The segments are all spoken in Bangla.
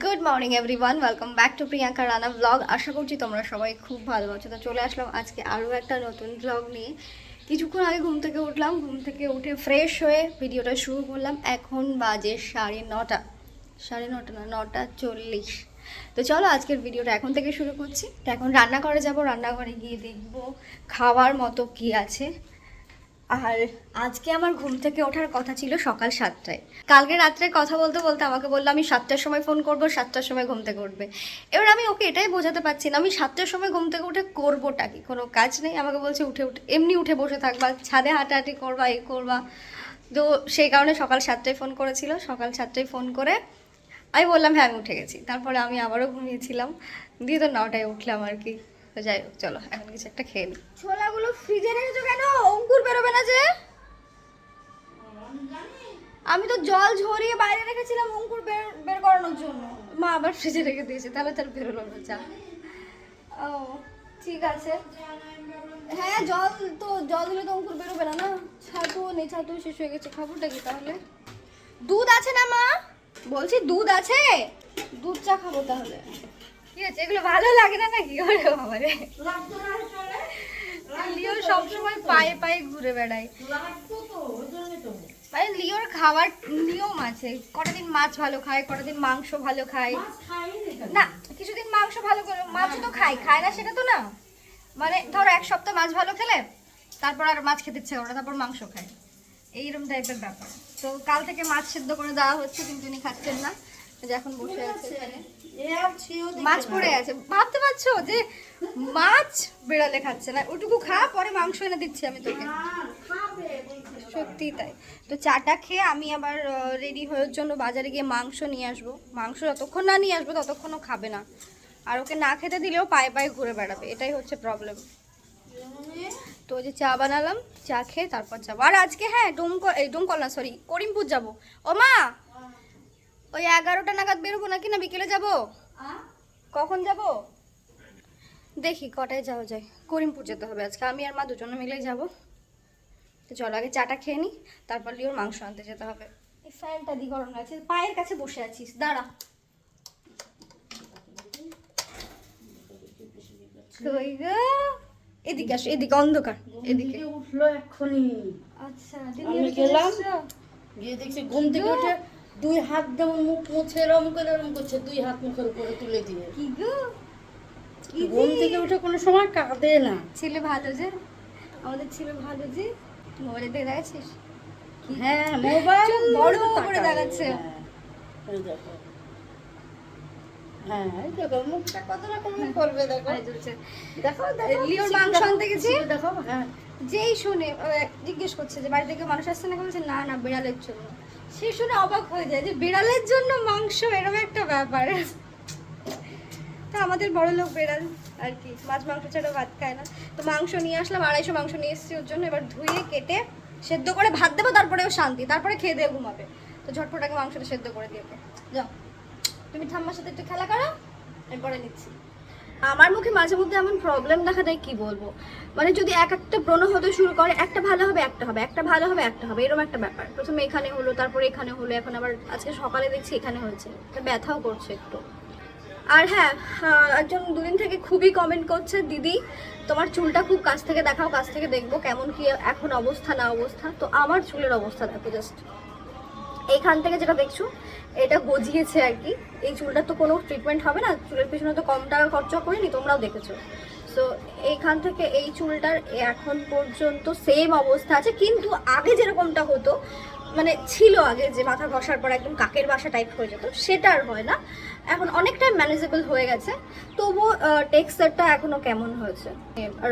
Good morning everyone welcome back to Priyanka Rana blog আশা করছি তোমরা সবাই খুব ভালো আছো। তো চলে আসলাম আজকে আরও একটা নতুন ব্লগ নিয়ে। কিছুক্ষণ আগে ঘুম থেকে উঠলাম। ঘুম থেকে উঠে ফ্রেশ হয়ে ভিডিওটা শুরু করলাম। এখন বাজে সাড়ে নটা। সাড়ে নটা না, নটা চল্লিশ। তো চলো আজকের ভিডিওটা এখন থেকে শুরু করছি। এখন রান্নাঘরে যাব, রান্নাঘরে গিয়ে দেখব খাওয়ার মতো কি আছে। আর আজকে আমার ঘুম থেকে ওঠার কথা ছিল সকাল সাতটায়। কালকে রাত্রে কথা বলতে বলতে আমাকে বলল আমি সাতটার সময় ফোন করব সাতটার সময় ঘুম থেকে উঠবে। এবার আমি ওকে এটাই বোঝাতে পারছি না আমি সাতটার সময় ঘুম থেকে উঠে করবোটা কি? কোনো কাজ নেই? আমাকে বলছে উঠে উঠে এমনি উঠে বসে থাকবা ছাদে হাঁটাহাঁটি করবা এ করবা। তো সেই কারণে সকাল সাতটায় ফোন করেছিল। সকাল সাতটায় ফোন করে আমি বললাম হ্যাঁ আমি উঠে গেছি। তারপরে আমি আবারও ঘুমিয়েছিলাম। দিয়ে তো নটায় উঠলাম আর কি। তো যাই হোক চলো এখন কিছু একটা খেয়ে নিই ছোলাগুলো ফ্রিজে রেখেছো কেন? আমি তো জল ঝরিয়ে বাইরে রেখেছিলাম অঙ্কুর বের বের করানোর জন্য। মা আবার ফ্রিজে রেখে দিয়েছে তাহলে তার বেরোলো না চা ও ঠিক আছে। হ্যাঁ জল তো জল দিলে তো অঙ্কুর বেরোবে না না? ছাতুও নেই ছাতু শেষ হয়ে গেছে খাবারটা কি তাহলে? দুধ আছে না মা? বলছি দুধ আছে? দুধ চা খাব তাহলে। কি আছে এগুলো ভালো লাগে না নাকি? ওরে বাবারে। লিও সবসময় পায়ে পায়ে ঘুরে বেড়ায়। মানে লিওর খাওয়ার নিয়ম আছে। কটা দিন মাছ ভালো খায় কটা দিন মাংস ভালো খায়। না কিছুদিন মাংস ভালো করে মাছ তো খায় খায় না সেটা তো না। মানে ধরো এক সপ্তাহ মাছ ভালো খেলে তারপর আর মাছ খেতে ইচ্ছে করে তারপর মাংস খায়। এইরকম টাইপের ব্যাপার। তো কাল থেকে মাছ সেদ্ধ করে দেওয়া হচ্ছে কিন্তু উনি খাচ্ছেন না। যে এখন বসে আছে মাছ পড়ে আছে। ভাবতে পারছ যে মাছ বেড়ালে খাচ্ছে? না ওটুকু খা পরে মাংস এনে দিচ্ছি আমি তোকে। সত্যি তাই। তো চাটা খেয়ে আমি আবার রেডি হওয়ার জন্য বাজারে গিয়ে মাংস নিয়ে আসব। মাংস যতক্ষণ না নিয়ে আসব ততক্ষণও খাবে না। আর ওকে না খেতে দিলেও পায়ে পায়ে ঘুরে বেড়াবে। এটাই হচ্ছে প্রবলেম তো যে চা বানালাম, চা খেয়ে তারপর যাব। আর আজকে হ্যাঁ ডোমকল এই ডোমকল না সরি করিমপুর যাব। ও মা! ওই এগারোটা নাগাদ বেরোবো নাকি না বিকেলে যাব? কখন যাব? দেখি, কটায় যাওয়া যায়? করিমপুর যেতে হবে আজকে। আমি আর মা দুজনে মিলেই যাব। তো চলো আগে চাটা খেয়ে নিই তারপর লিওর মাংস আনতে যেতে হবে। এই ফ্যানটা দি গরম লাগছে পায়ের কাছে বসে আছিস দাঁড়া। কই গো? এদিকে আসো এদিকে অন্ধকার এদিকে। উঠল এক্ষুনি। আচ্ছা আমি গেলাম। গিয়ে দেখছি ঘুম থেকে উঠে দুই হাত যেমন মুখ মুছে এরম করে এরম করছে দুই হাত মুখের উপরে তুলে দিয়ে। কি গো? ঘুম থেকে উঠে কোনো সময় কাঁদে না। ছেলে ভালো যে আমাদের ছেলে ভালো যে। মোবাইলে দেখে দেখাচ্ছিস? হ্যাঁ মোবাইল বড় করে দেখাচ্ছে। হ্যাঁ। দেখো। মুখটা কত রকম করবে দেখো। দেখো দেখো লিওর মাংস আনতে গেছি। দেখো হ্যাঁ। যেই শুনে জিজ্ঞেস করছে যে বাড়ি থেকে মানুষ আসছে না? বলছে না না বিড়ালের জন্য। সে শুনে অবাক হয়ে যায় যে বিড়ালের জন্য মাংস এরকম একটা ব্যাপার। তা আমাদের বড় লোক বেড়াল। আর কি, মাছ, মাংস ছাড়া ভাত খায় না। তো মাংস নিয়ে আসলাম, আড়াইশো মাংস নিয়ে এসেছি ওর জন্য। এবার ধুয়ে, কেটে, সেদ্ধ করে ভাত দেবো তারপরে শান্তি। তারপরে খেয়ে দিয়ে ঘুমাবে। তো ঝটপট আগে মাংসটা সেদ্ধ করে দিয়ে। যাও। তুমি ঠাম্মার সাথে একটু খেলা করো, এরপরে নিচ্ছি। আমার মুখে মাঝে মধ্যে এমন প্রবলেম দেখা দেয়, কি বলব? মানে যদি এক একটা ব্রণ হতে শুরু করে, একটা ভালো হবে, একটা হবে, একটা ভালো হবে, একটা হবে, এরকম একটা ব্যাপার। প্রথমে এখানে হলো, তারপরে এখানে হলো, এখন আবার আজকে সকালে দেখছি এখানে হয়েছে। ব্যথাও করছে একটু। আর হ্যাঁ একজন দুদিন থেকে খুবই কমেন্ট করছে, দিদি, তোমার চুলটা খুব কাছ থেকে দেখাও, কাছ থেকে দেখব কেমন কি এখন অবস্থা, না অবস্থা। তো আমার চুলের অবস্থা দেখো জাস্ট এইখান থেকে যেটা দেখছ, এটা গজিয়েছে আর কি। এই চুলটার তো কোনো ট্রিটমেন্ট হবে না, চুলের পিছনে তো কম টাকা খরচা করিনি, তোমরাও দেখেছ। সো এইখান থেকে এই চুলটার এখন পর্যন্ত সেম অবস্থা আছে, কিন্তু আগে যেরকমটা হতো মানে ছিল আগে যে মাথা ঘষার পর একদম কাকের বাসা টাইপ হয়ে যেত, সেটা আর হয় না। এখন অনেকটাই ম্যানেজেবল হয়ে গেছে। তবুও টেক্সচারটা এখনও কেমন হয়েছে?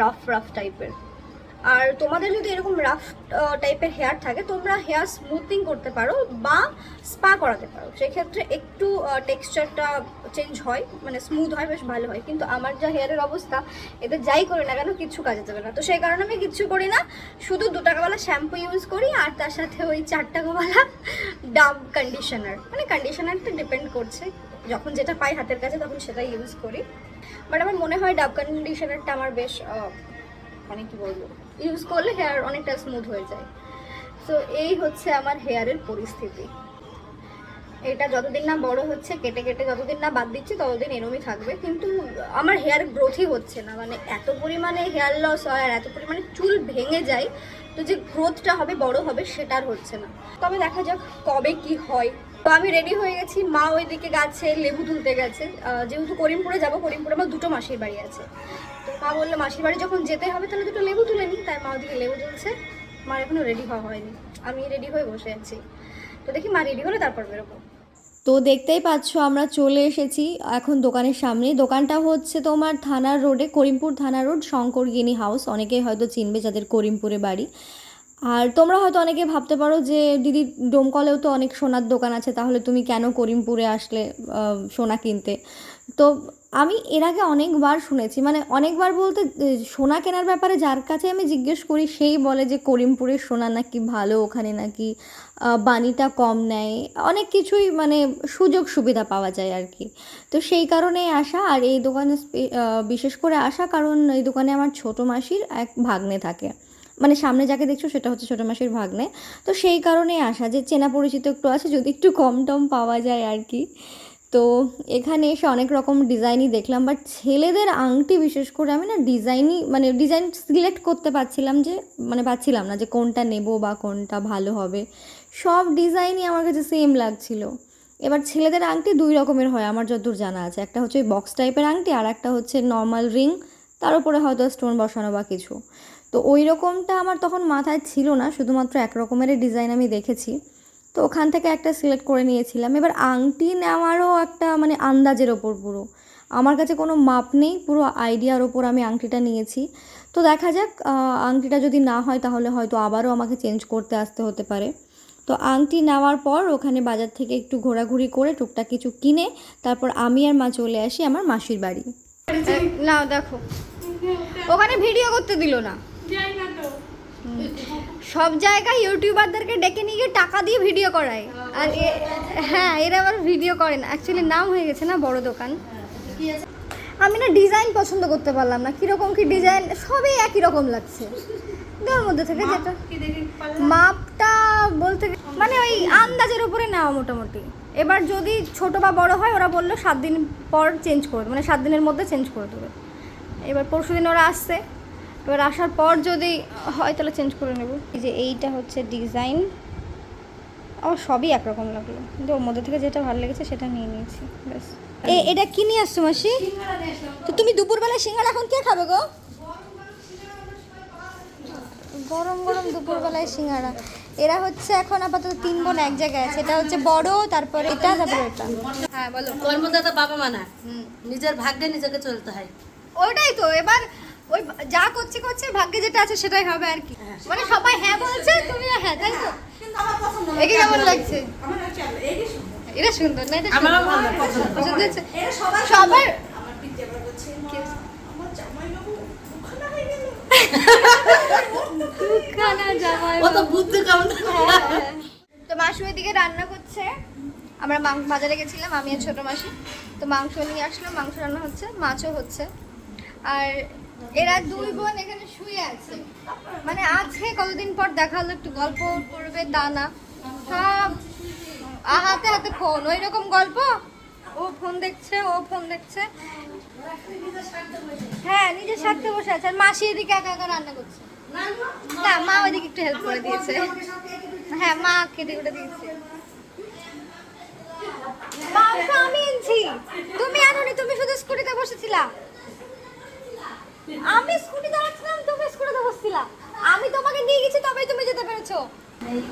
রাফ রাফ টাইপের আর তোমাদের যদি এরকম রাফ টাইপের হেয়ার থাকে, তোমরা হেয়ার স্মুথিং করতে পারো বা স্পা করাতে পারো। সেক্ষেত্রে একটু টেক্সচারটা চেঞ্জ হয় মানে স্মুথ হয়, বেশ ভালো হয়। কিন্তু আমার যা হেয়ারের অবস্থা এতে যাই করি না কেন কিচ্ছু কাজে যাবে না। তো সেই কারণে আমি কিচ্ছু করি না, শুধু দু টাকাওয়ালা শ্যাম্পু ইউজ করি আর তার সাথে ওই চার টাকাওয়ালা ডাব কন্ডিশনার মানে কন্ডিশনারটা ডিপেন্ড করছে। যখন যেটা পাই হাতের কাছে, তখন সেটাই ইউজ করি। বাট আমার মনে হয় ডাব কন্ডিশনারটা আমার বেশ মানে কি বলব ইউজ করলে হেয়ার অনেকটা স্মুথ হয়ে যায়। সো এই হচ্ছে আমার হেয়ারের পরিস্থিতি। এটা যতদিন না বড় হচ্ছে, কেটে কেটে যতদিন না বাদ দিচ্ছি, ততদিন এরমই থাকবে। কিন্তু আমার হেয়ার গ্রোথই হচ্ছে না। মানে এত পরিমাণে হেয়ার লস হয় আর এত পরিমাণে চুল ভেঙে যায়, তো যে গ্রোথটা হবে, বড় হবে, সেটা আর হচ্ছে না। তবে দেখা যাক কবে কি হয়। তো আমি রেডি হয়ে গেছি। মা ওইদিকে গাছে, লেবু তুলতে গেছে। যেহেতু করিমপুরে যাব, করিমপুরে আমার দুটো মাসির বাড়ি আছে। তো মা বলল, মাসির বাড়ি যখন যেতে হবে, তাহলে দুটো লেবু তুলে নিই। তাই মা ওদিকে লেবু তুলছে। মার এখনও রেডি হওয়া হয়নি। আমি রেডি হয়ে বসে আছি। তো দেখি মা রেডি হলে তারপর বেরোবো। তো দেখতেই পাচ্ছ, আমরা চলে এসেছি এখন দোকানের সামনে দোকানটা হচ্ছে তোমার থানার রোডে, করিমপুর থানা রোড, শঙ্করগিনি হাউস অনেকেই হয়তো চিনবে যাদের করিমপুরে বাড়ি। আর তোমরা হয়তো অনেকে ভাবতে পারো যে দিদি ডোমকলেও তো অনেক সোনার দোকান আছে, তাহলে তুমি কেন করিমপুরে আসলে সোনা কিনতে? তো আমি এর আগে অনেকবার শুনেছি মানে অনেকবার বলতে সোনা কেনার ব্যাপারে যার কাছে আমি জিজ্ঞেস করি, সেই বলে যে করিমপুরের সোনা নাকি ভালো, ওখানে নাকি বানিটা কম নেয়, অনেক কিছুই মানে সুযোগ সুবিধা পাওয়া যায় আর কি। তো সেই কারণেই আসা, আর এই দোকানে বিশেষ করে আসা, কারণ এই দোকানে আমার ছোটো মাসির এক ভাগ্নে থাকে। মানে সামনে যাকে দেখছ সেটা হচ্ছে ছোটো মাসির ভাগ্নে। তো সেই কারণেই আসা যে চেনা পরিচিত একটু আছে, যদি একটু কম টম পাওয়া যায় আর কি। তো এখানে এসে অনেক রকম ডিজাইনই দেখলাম বাট ছেলেদের আংটি বিশেষ করে আমি না ডিজাইনই মানে ডিজাইন সিলেক্ট করতে পারছিলাম যে মানে পাচ্ছিলাম না যে কোনটা নেব বা কোনটা ভালো হবে। সব ডিজাইনই আমার কাছে সেম লাগছিল। এবার ছেলেদের আংটি দুই রকমের হয়, আমার যতদূর জানা আছে। একটা হচ্ছে বক্স টাইপের আংটি আর একটা হচ্ছে নর্মাল রিং তার উপরে হয়তো স্টোন বসানো বা কিছু। তো ওই রকমটা আমার তখন মাথায় ছিল না, শুধুমাত্র এক রকমেরই ডিজাইন আমি দেখেছি। তো ওখান থেকে একটা সিলেক্ট করে নিয়েছিলাম। এবার আংটি নেওয়ারও একটা মানে আন্দাজের ওপর পুরো। আমার কাছে কোনো মাপ নেই, পুরো আইডিয়ার ওপর আমি আংটিটা নিয়েছি। তো দেখা যাক আংটিটা যদি না হয় তাহলে হয়তো আবারও আমাকে চেঞ্জ করতে আসতে হতে পারে। তো আংটি নেওয়ার পর ওখানে বাজার থেকে একটু ঘোরাঘুরি করে টুকটাক কিছু কিনে, তারপর আমি আর মা চলে আসি আমার মাসির বাড়ি। না দেখো। ওখানে ভিডিও করতে দিল না। সব জায়গায় ইউটিউবারদেরকে ডেকে নিয়ে গিয়ে টাকা দিয়ে ভিডিও করায়। আর হ্যাঁ এরা আবার ভিডিও করে না। অ্যাকচুয়ালি নাম হয়ে গেছে না বড় দোকান। আমি না ডিজাইন পছন্দ করতে পারলাম না। কীরকম কি ডিজাইন সবই একই রকম লাগছে। দেওয়ার মধ্যে থেকে যেটা। মাপটা বলতে মানে ওই আন্দাজের উপরে নেওয়া মোটামুটি। এবার যদি ছোট বা বড় হয় ওরা বলল সাত দিন পর চেঞ্জ করে দেবে। মানে সাত দিনের মধ্যে চেঞ্জ করে দেবে। এবার পরশু দিন ওরা আসছে। এবার আসার পর যদি হয় তাহলে চেঞ্জ করে নেব। এই যে এইটা হচ্ছে ডিজাইন আমার সবই একরকম লাগল। কিন্তু ওর মধ্যে থেকে যেটা ভালো লেগেছে সেটা নিয়ে নিয়েছি। ব্যাস। এ, এটা কি নিয়ে আসছো মাসি? তো তুমি দুপুরবেলা সিঙ্গারা এখন কে খাবে গো? গরম গরম দুপুরবেলায় সিঙ্গারা। এরা হচ্ছে এখন আপাতত তিন বোন এক জায়গায় আছে। এটা হচ্ছে বড়, তারপরে এটা তারপরে এটা। হ্যাঁ বলো। কর্মদাতা বাবা মানা। নিজের ভাগ্যে নিজেকে চলতে হয়। ওইটাই তো এবার ওই যা করছে করছে ভাগ্যে যেটা আছে সেটাই হবে আর কি। মানে সবাই হ্যাঁ বলছে তুমি হ্যাঁ তাই তো? একে কেমন লাগছে? এটা সুন্দর। না এটা। ভালো পছন্দ। পছন্দ হয়েছে? সবার তো বুদ্ধি কেমন তো মাসু এদিকে রান্না করছে। আমরা মাংস বাজারে গেছিলাম আমি আর ছোট মাসি। তো মাংস নিয়ে আসলাম মাংস রান্না হচ্ছে মাছও হচ্ছে। আর এরা দুই বোন এখানে শুয়ে আছে। মানে আছে, কতদিন পর দেখা হলো, একটু গল্প করবে, তা না। সব হাতে হাতে ফোন ওই রকম গল্প? ও ফোন দেখছে, ও ফোন দেখছে। হ্যাঁ নিজের স্বার্থে বসে আছে। আর মাসি এদিকে একা একা রান্না করছে। না, মা ওইদিকে একটু হেল্প করে দিয়েছে। হ্যাঁ মা কেটে দিয়েছে। মাংস আমি এনেছি তুমি আনোনি, তুমি শুধু স্কুটিতে বসেছিলা? আমি স্কুটি চালাচ্ছিলাম তুমি স্কুটিতে বসছিলা আমি তোমাকে নিয়ে গেছি তবেই তুমি যেতে পেরেছ।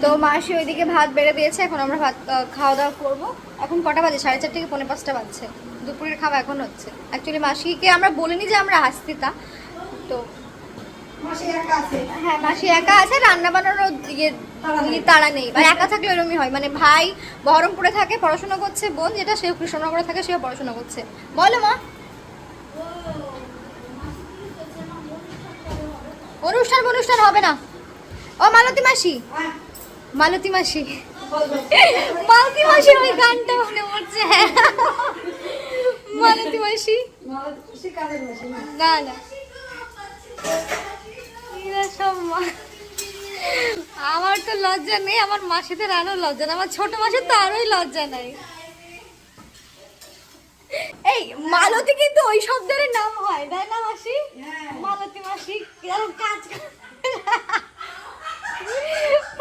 তো মাসি ওইদিকে ভাত বেড়ে দিয়েছে এখন আমরা ভাত খাওয়া দাওয়া করব। এখন কটা বাজে? সাড়ে চার থেকে পৌনে পাঁচটা বাজছে? দুপুরের খাওয়া এখন হচ্ছে। অ্যাকচুয়ালি মাসিকে আমরা বলিনি যে আমরা আসছি তা। তো হ্যাঁ মাসি একা আছে রান্না বান্নারও ইয়ে ইয়ে তাড়া নেই। মানে একা থাকলে এরকমই হয়। মানে ভাই বহরমপুরে থাকে পড়াশোনা করছে বোন যেটা সেও কৃষ্ণনগরে থাকে সেও পড়াশোনা করছে। বলো মা। অনুষ্ঠান অনুষ্ঠান হবে না। ও মালতী মাসি? মালতী মাসি। মালতী মাসি। ওই গানটা মনে পড়ছে। হ্যাঁ মালতী মাসি। না? না সব মা- আমার তো লজ্জা নেই আমার মাসিদের আরও লজ্জা নেই। আমার ছোট মাসির তো আরোই লজ্জা নেই। এই মালতী কিন্তু ওই শব্দের নাম হয় তাই না মাসি? মালতী মাসি কাজ করে।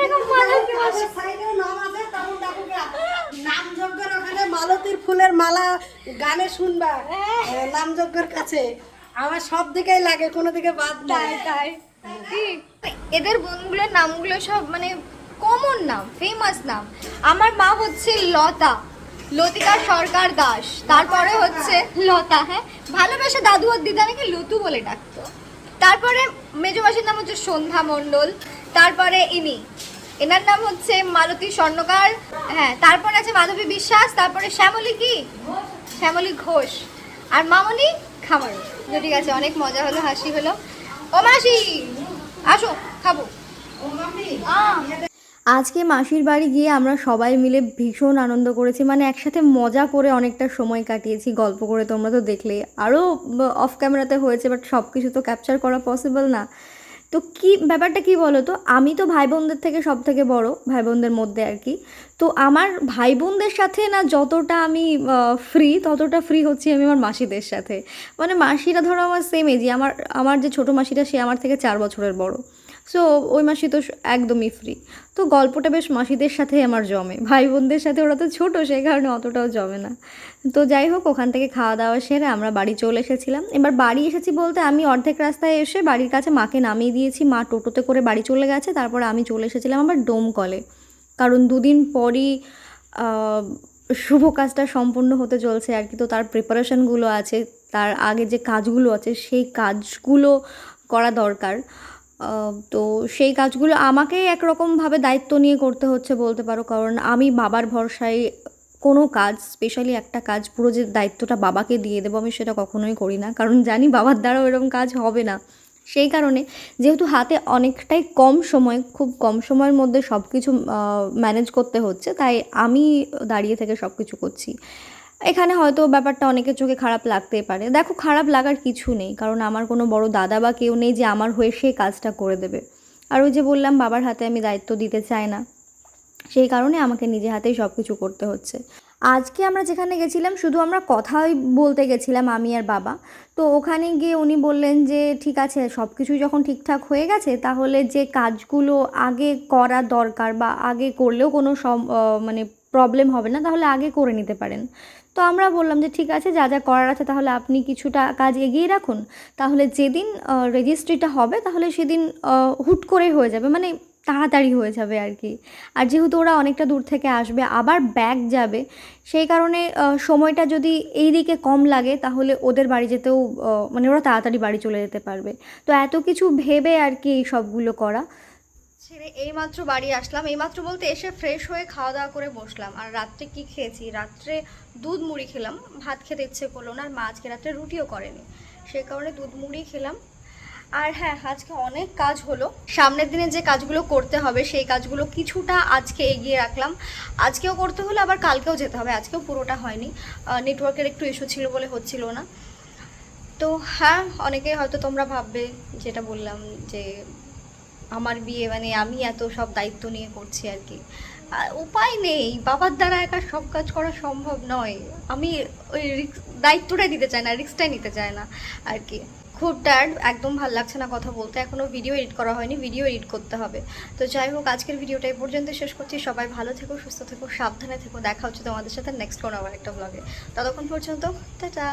এরকম মালতী মাসি। সাইডেও নাম আছে তখন দেখো নাম যজ্ঞের ওখানে মালতীর ফুলের মালা গানে শুনবা নাম যজ্ঞের কাছে। আমার সব দিকেই লাগে কোনো দিকে বাদ নাই। তাই? এদের বোনগুলোর নামগুলো সব মানে কমন নাম ফেমাস নাম। আমার মা হচ্ছে লতা। লতিকা সরকার দাস। তারপরে হচ্ছে লতা হ্যাঁ? ভালোবেসে দাদু আর দিদা নাকি লতু বলে ডাকতো। তারপরে মেজো মাসির নাম হচ্ছে সন্ধ্যা মণ্ডল। তারপরে ইনি। এনার নাম হচ্ছে মালতী স্বর্ণকার। হ্যাঁ তারপরে আছে মাধবী বিশ্বাস তারপরে শ্যামলী কি? শ্যামলী ঘোষ। আর মামনি খামারু। ঠিক আছে অনেক মজা হলো হাসি হলো। ও মাসি আসো খাব। আজকে মাসির বাড়ি গিয়ে আমরা সবাই মিলে ভীষণ আনন্দ করেছি মানে একসাথে মজা করে অনেকটা সময় কাটিয়েছি গল্প করে, তোমরা তো দেখলে। আরও অফ ক্যামেরাতে হয়েছে বাট সব কিছু তো ক্যাপচার করা পসিবল না। তো কি, ব্যাপারটা কি বলো তো আমি তো ভাই বোনদের থেকে সব থেকে বড় ভাই বোনদের মধ্যে আর কি। তো আমার ভাই বোনদের সাথে না যতটা আমি ফ্রি ততটা ফ্রি হচ্ছি আমি আমার মাসিদের সাথে। মানে মাসিরা ধরো আমার সেম এজই আমার আমার যে ছোটো মাসিটা সে আমার থেকে চার বছরের বড়। সো ওই মাসি তো একদমই ফ্রি তো গল্পটা বেশ মাসিদের সাথেই আমার জমে। ভাই বোনদের সাথে ওরা তো ছোটো, সেই কারণে অতটাও জমে না। তো যাই হোক, ওখান থেকে খাওয়া দাওয়া সেরে আমরা বাড়ি চলে এসেছিলাম। এবার বাড়ি এসেছি বলতে আমি অর্ধেক রাস্তায় এসে বাড়ির কাছে মাকে নামিয়ে দিয়েছি। মা টোটোতে করে বাড়ি চলে গেছে, তারপরে আমি চলে এসেছিলাম আমার ডোমকলে কারণ দুদিন পরই শুভ কাজটা সম্পূর্ণ হতে চলছে আর কি। তো তার প্রিপারেশনগুলো আছে, তার আগে যে কাজগুলো আছে, সেই কাজগুলো করা দরকার। তো সেই কাজগুলো আমাকেই একরকমভাবে দায়িত্ব নিয়ে করতে হচ্ছে বলতে পারো। কারণ আমি বাবার ভরসায় কোনো কাজ স্পেশালি একটা কাজ, পুরো যে দায়িত্বটা বাবাকে দিয়ে দেবো আমি সেটা কখনোই করি না। কারণ জানি বাবার দ্বারাও এরকম কাজ হবে না। সেই কারণে যেহেতু হাতে অনেকটাই কম সময়, খুব কম সময়ের মধ্যে সব কিছু ম্যানেজ করতে হচ্ছে, তাই আমি দাঁড়িয়ে থেকে সব কিছু করছি। এখানে হয়তো ব্যাপারটা অনেকের চোখে খারাপ লাগতেই পারে। দেখো, খারাপ লাগার কিছু নেই, কারণ আমার কোনো বড় দাদা বা কেউ নেই যে আমার হয়ে সে কাজটা করে দেবে। আর ওই যে বললাম, বাবার হাতে আমি দায়িত্ব দিতে চাই না। সেই কারণে আমাকে নিজে হাতেই সব কিছু করতে হচ্ছে। আজকে আমরা যেখানে গেছিলাম, শুধু আমরা কথাই বলতে গেছিলাম আমি আর বাবা। তো ওখানে গিয়ে উনি বললেন যে, ঠিক আছে সব কিছুই যখন ঠিকঠাক হয়ে গেছে, তাহলে যে কাজগুলো আগে করা দরকার বা আগে করলেও কোনো মানে প্রবলেম হবে না, তাহলে আগে করে নিতে পারেন। তো আমরা বললাম যে, ঠিক আছে, যা যা করার আছে, তাহলে আপনি কিছুটা কাজ এগিয়ে রাখুন। তাহলে যেদিন রেজিস্ট্রিটা হবে, তাহলে সেদিন হুট করে হয়ে যাবে মানে তাড়াতাড়ি হয়ে যাবে আর কি। আর যেহেতু ওরা অনেকটা দূর থেকে আসবে, আবার ব্যাগ যাবে, সেই কারণে সময়টা যদি এই দিকে কম লাগে, তাহলে ওদের বাড়ি যেতেও মানে ওরা তাড়াতাড়ি বাড়ি চলে যেতে পারবে। তো এত কিছু ভেবে আর কি এই সবগুলো করা। ছেড়ে এইমাত্র বাড়ি আসলাম। এইমাত্র বলতে এসে ফ্রেশ হয়ে খাওয়া দাওয়া করে বসলাম। আর রাত্রে কি খেয়েছি? রাত্রে দুধ মুড়ি খেলাম। ভাত খেতে ইচ্ছে করল না, আর মা আজকে রাত্রে রুটিও করেনি। সেই কারণে দুধ মুড়ি খেলাম। আর হ্যাঁ আজকে অনেক কাজ হলো। সামনের দিনে যে কাজগুলো করতে হবে, সেই কাজগুলো কিছুটা আজকে এগিয়ে রাখলাম। আজকেও করতে হলো, আবার কালকেও যেতে হবে। আজকেও পুরোটা হয়নি। নেটওয়ার্কের একটু ইস্যু ছিল বলে হচ্ছিল না। তো হ্যাঁ অনেকেই হয়তো তোমরা ভাববে, যেটা বললাম যে আমার বিয়ে মানে আমি এত সব দায়িত্ব নিয়ে করছি আর কি। উপায় নেই, বাবার দ্বারা একা সব কাজ করা সম্ভব নয়। আমি ওই রিক্স, দায়িত্বটাই দিতে চাই না, রিক্সটাই নিতে চাই না আর কি। খুব টায়ার্ড একদম ভালো লাগছে না কথা বলতে এখনও ভিডিও এডিট করা হয়নি ভিডিও এডিট করতে হবে। তো যাই হোক, আজকের ভিডিওটা এই পর্যন্ত শেষ করছি। সবাই ভালো থেকো, সুস্থ থেকো, সাবধানে থেকো। দেখা হচ্ছে তোমাদের সাথে নেক্সট কোনো আবার একটা ব্লগে ততক্ষণ পর্যন্ত, টাটা!